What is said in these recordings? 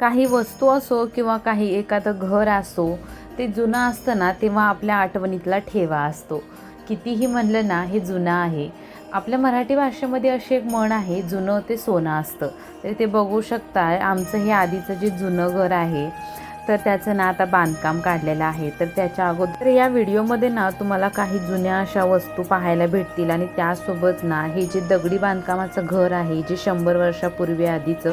काही वस्तू असो किंवा काही एखादं घर असो ते जुनं असतं ना तेव्हा आपल्या आठवणीतला ठेवा असतो. कितीही म्हणलं ना हे जुनं आहे. आपल्या मराठी भाषेमध्ये अशी एक म्हण आहे जुनं ते सोनं असतं. तर ते बघू शकता आमचं हे आधीचं जे जुनं घर आहे तर त्याचं ना आता बांधकाम काढलेलं आहे. तर त्याच्या अगोदर या व्हिडिओमध्ये ना तुम्हाला काही जुन्या अशा वस्तू पाहायला भेटतील आणि त्यासोबत ना हे जे दगडी बांधकामाचं घर आहे जे शंभर वर्षापूर्वी आधीचं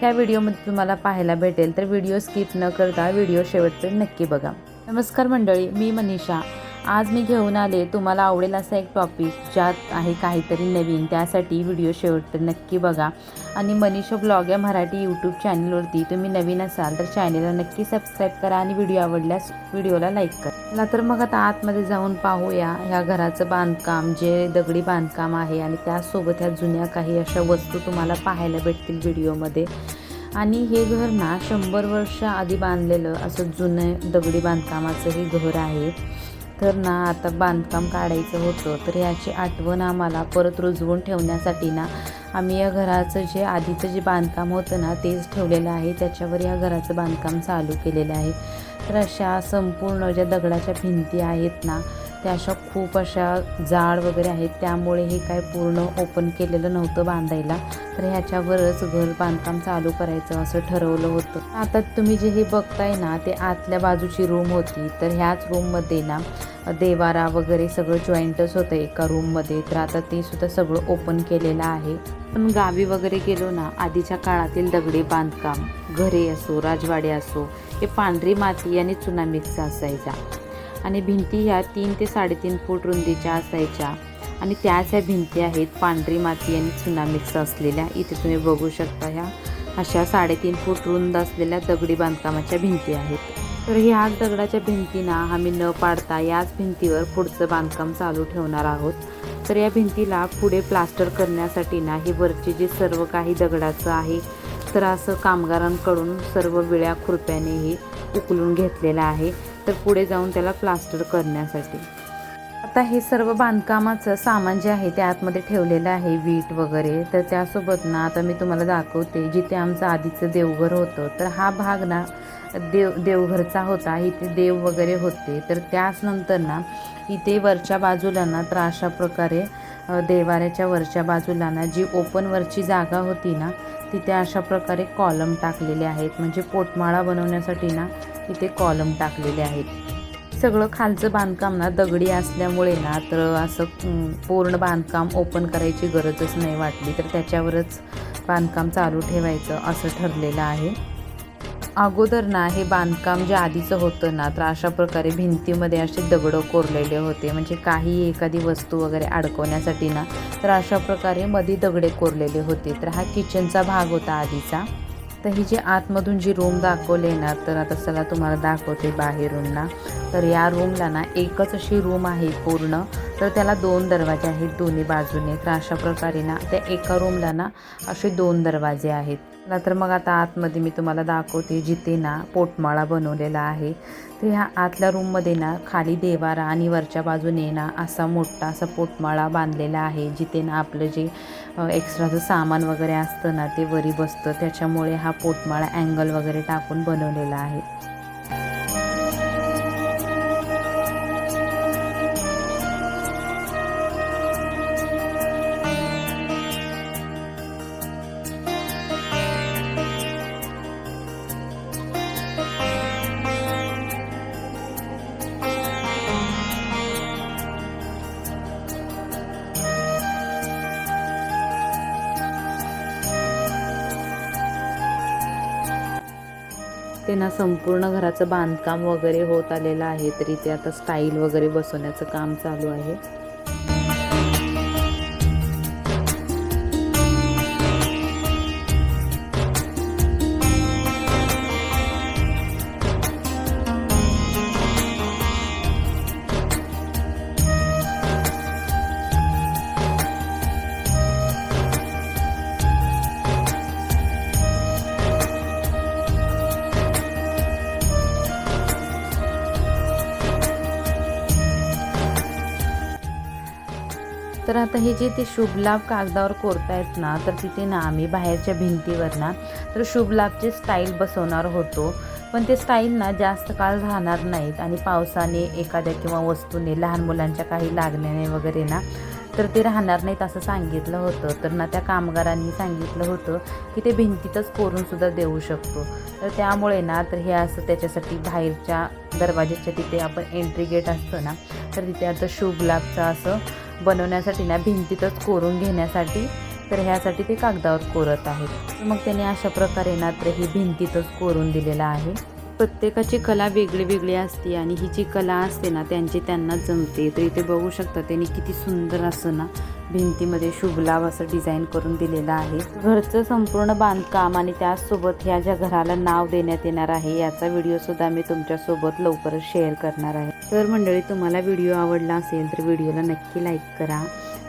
ह्या व्हिडिओमध्ये तुम्हाला पाहायला भेटेल. तर व्हिडिओ स्किप न करता व्हिडिओ शेवटपर्यंत नक्की बघा. नमस्कार मंडळी मी मनीषा. आज मी घेऊन आले तुम्हाला आवडेल असा एक टॉपिक ज्यात आहे काहीतरी नवीन. त्यासाठी व्हिडिओ शेवटपर्यंत नक्की बघा. आणि मनीषा ब्लॉग या मराठी यूट्यूब चॅनलवरती तुम्ही नवीन असाल तर चॅनलला नक्की सबस्क्राईब करा आणि व्हिडिओ आवडल्यास व्हिडिओला लाईक करा. चला तर मग आता आतमध्ये जाऊन पाहूया ह्या घराचं बांधकाम जे दगडी बांधकाम आहे आणि त्यासोबत ह्या जुन्या काही अशा वस्तू तुम्हाला पाहायला भेटतील व्हिडिओमध्ये. आणि हे घर ना शंभर वर्ष आधी बांधलेलं असं जुनं दगडी बांधकामाचं हे घर आहे. तर ना आता बांधकाम काढायचं होतं तर याची आठवण आम्हाला परत रुजवून ठेवण्यासाठी ना आम्ही या घराचं जे आधीचं जे बांधकाम होतं ना तेच ठेवलेलं आहे. त्याच्यावर या घराचं बांधकाम चालू केलेलं आहे. तर अशा संपूर्ण ज्या दगडाच्या भिंती आहेत ना त्या अशा खूप अशा जाड वगैरे आहेत. त्यामुळे हे काय पूर्ण ओपन केलेलं नव्हतं बांधायला. तर ह्याच्यावरच घर बांधकाम चालू करायचं असं ठरवलं होतं. आता तुम्ही जे हे बघताय ना ते आतल्या बाजूची रूम होती. तर ह्याच रूममध्ये ना देवारा वगैरे सगळं जॉईंटच होतं एका रूममध्ये तर आता ते सुद्धा सगळं ओपन केलेलं आहे. पण गावी वगैरे गेलो ना आधीच्या काळातील दगडी बांधकाम घरे असो राजवाडे असो हे पांढरी माती आणि चुना मिक्स असायचा आणि भिंती ह्या तीन ते साडेतीन फूट रुंदीच्या असायच्या. आणि त्याच ह्या भिंती आहेत पांढरी माती आणि चुना मिक्स असलेल्या. इथे तुम्ही बघू शकता ह्या अशा साडेतीन फूट रुंद असलेल्या दगडी बांधकामाच्या भिंती आहेत. तर ह्याच दगडाच्या भिंतींना आम्ही न पाडता याच भिंतीवर पुढचं बांधकाम चालू ठेवणार आहोत. तर या भिंतीला पुढे प्लास्टर करण्यासाठी ना हे वरचे जे सर्व काही दगडाचं आहे तर असं कामगारांकडून सर्व विळ्या खुरप्याने हे उकलून घेतलेलं आहे. तर पुढे जाऊन त्याला प्लास्टर करण्यासाठी. आता हे सर्व बांधकामाचं सामान जे आहे ते आतमध्ये ठेवलेलं आहे वीट वगैरे. तर त्यासोबत ना आता मी तुम्हाला दाखवते जिथे आमचं आधीचं देवघर होतं तर हा भाग ना देव देवघरचा होता. इथे देव वगैरे होते. तर त्याच नंतर ना इथे वरच्या बाजूला ना तर अशा प्रकारे देवाऱ्याच्या वरच्या बाजूला ना जी ओपनवरची जागा होती ना तिथे अशा प्रकारे कॉलम टाकलेले आहेत. म्हणजे पोटमाळा बनवण्यासाठी ना इथे कॉलम टाकलेले आहेत. सगळं खालचं बांधकाम ना दगडी असल्यामुळे ना तर असं पूर्ण बांधकाम ओपन करायची गरजच नाही वाटली. तर त्याच्यावरच बांधकाम चालू ठेवायचं असं ठरलेलं आहे. अगोदर ना हे बांधकाम जे आधीचं होतं ना तर अशा प्रकारे भिंतीमध्ये असे दगडं कोरलेले होते. म्हणजे काही एखादी वस्तू वगैरे अडकवण्यासाठी ना तर अशा प्रकारे मध्ये दगडे कोरलेले होते. तर हा किचनचा भाग होता आधीचा. तर ही जी आतमधून जी रूम दाखवले ना तर आता चला तुम्हाला दाखवते बाहेरून ना. तर या रूमला ना एकच अशी रूम आहे पूर्ण. तर त्याला दोन दरवाजे आहेत दोन्ही बाजूने. तर अशा प्रकारे ना त्या एका रूमला ना असे दोन दरवाजे आहेत. चला तर मग आता आतमध्ये मी तुम्हाला दाखवते जिथे ना पोटमाळा बनवलेला आहे तर ह्या आतल्या रूममध्ये ना खाली देवारा आणि वरच्या बाजूने ना असा मोठा असा पोटमाळा बांधलेला आहे जिथे ना आपलं जे एक्स्ट्राचं सामान वगैरे असतं ना ते वरी बसतं. त्याच्यामुळे हा पोटमाळा अँगल वगैरे टाकून बनवलेला आहे. ते ना संपूर्ण घराचं बांधकाम वगैरे होत आलेलं आहे तरी ते आता स्टाईल वगैरे बसवण्याचं काम चालू आहे. तर आता हे जे ते शुभलाभ कागदावर कोरतायत ना तर तिथे ना आम्ही बाहेरच्या भिंतीवर ना तर शुभलाभचे स्टाईल बसवणार होतो. पण ते स्टाईल ना जास्त काळ राहणार नाहीत आणि पावसाने एखाद्या किंवा वस्तूने लहान मुलांच्या काही लागण्याने वगैरे ना तर ते राहणार नाहीत असं सांगितलं होतं. तर ना त्या कामगारांनी सांगितलं होतं की ते भिंतीतच कोरूनसुद्धा देऊ शकतो. तर त्यामुळे ना तर हे असं त्याच्यासाठी बाहेरच्या दरवाज्याच्या तिथे आपण एंट्री गेट असतं ना तर तिथे आता शुभ लाभचं असं बनवण्यासाठी ना भिंतीतच कोरून घेण्यासाठी तर ह्यासाठी ते कागदावर कोरत आहेत. मग त्याने अशा प्रकारे ना तर ही भिंतीतच कोरून दिलेलं आहे. प्रत्येकाची कला वेगळी वेगळी असते आणि ही जी कला असते ना त्यांची त्यांना जमते. तर इथे बघू शकता त्यांनी किती सुंदर असं ना भिंतीमध्ये शुभलाभ असं डिझाईन करून दिलेलं आहे. घरचं संपूर्ण बांधकाम आणि त्याचसोबत ह्या ज्या घराला नाव देण्यात येणार आहे याचा व्हिडिओसुद्धा मी तुमच्यासोबत लवकरच शेअर करणार आहे. तर मंडळी तुम्हाला व्हिडिओ आवडला असेल तर व्हिडिओला नक्की लाईक करा.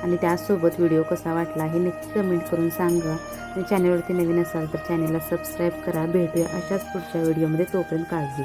आणि त्याचसोबत व्हिडिओ कसा वाटला हे नक्की कमेंट करून सांगा. आणि चॅनलवरती नवीन असाल तर चॅनलला सबस्क्राईब करा. भेटूया अशाच पुढच्या व्हिडिओमध्ये तोपर्यंत काळजी